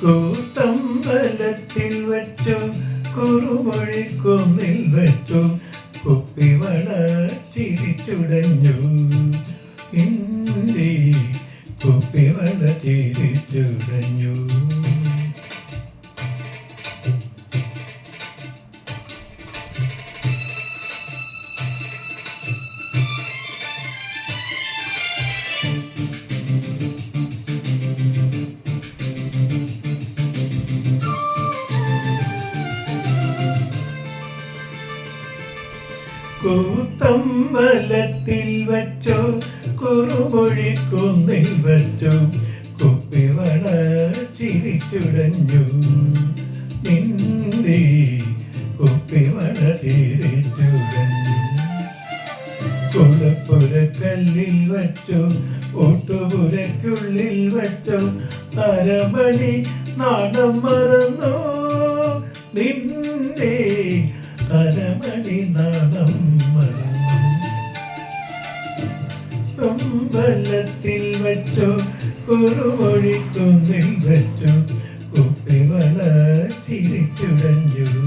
കൂത്തമ്പലത്തിൽ വെച്ചു കുറുമൊഴി കുന്നിൽ വെച്ചു കുപ്പിവള ചിരിച്ചുടഞ്ഞു ഇന്ത്യ കുപ്പിവള ചിരിച്ചുടഞ്ഞു കൂത്തമ്പലത്തിൽ വച്ചു കുറുമൊഴി കുന്നിൽ വച്ചു കുപ്പിവള ചിരിച്ചുടഞ്ഞു നിന്റെ കുപ്പിവള തിരിച്ചുടഞ്ഞു കുളപ്പുരക്കല്ലിൽ വച്ചു ഓട്ടുപുരക്കുള്ളിൽ വച്ചു അരമണി നാടം മറന്നു. അരമണി നാടം അമ്പലത്തിൽ കുറുമൊഴിക്കുന്നിൽ വച്ചു കുപ്പിവള തിരിച്ചുടഞ്ഞു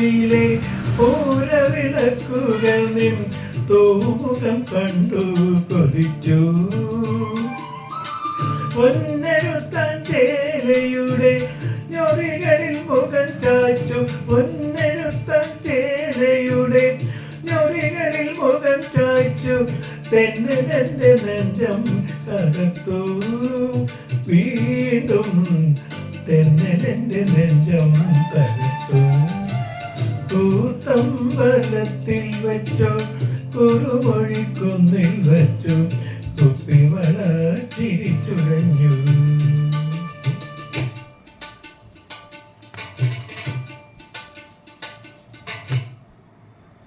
പൂമാലക്കാവിലെ ഓരവിളക്കുകൾ നിൻ തോമുഖം കണ്ടു കൊതിച്ചു. പൊന്നെഴുത്താൻ ചേലയുടെ ഞൊറികളിൽ മുഖം ചാച്ചു. പൊന്നെഴുത്താൻ ചേലയുടെ ഞൊറികളിൽ മുഖം ചാച്ചു. തെന്നെന്റെ നെഞ്ചം കടത്തു. വീണ്ടും തെന്നലെന്റെ നെഞ്ചം തകർത്തു അമ്പലത്തിൽ വെച്ചോ കുറുമൊഴിക്കുന്നിൽ വെച്ചോ.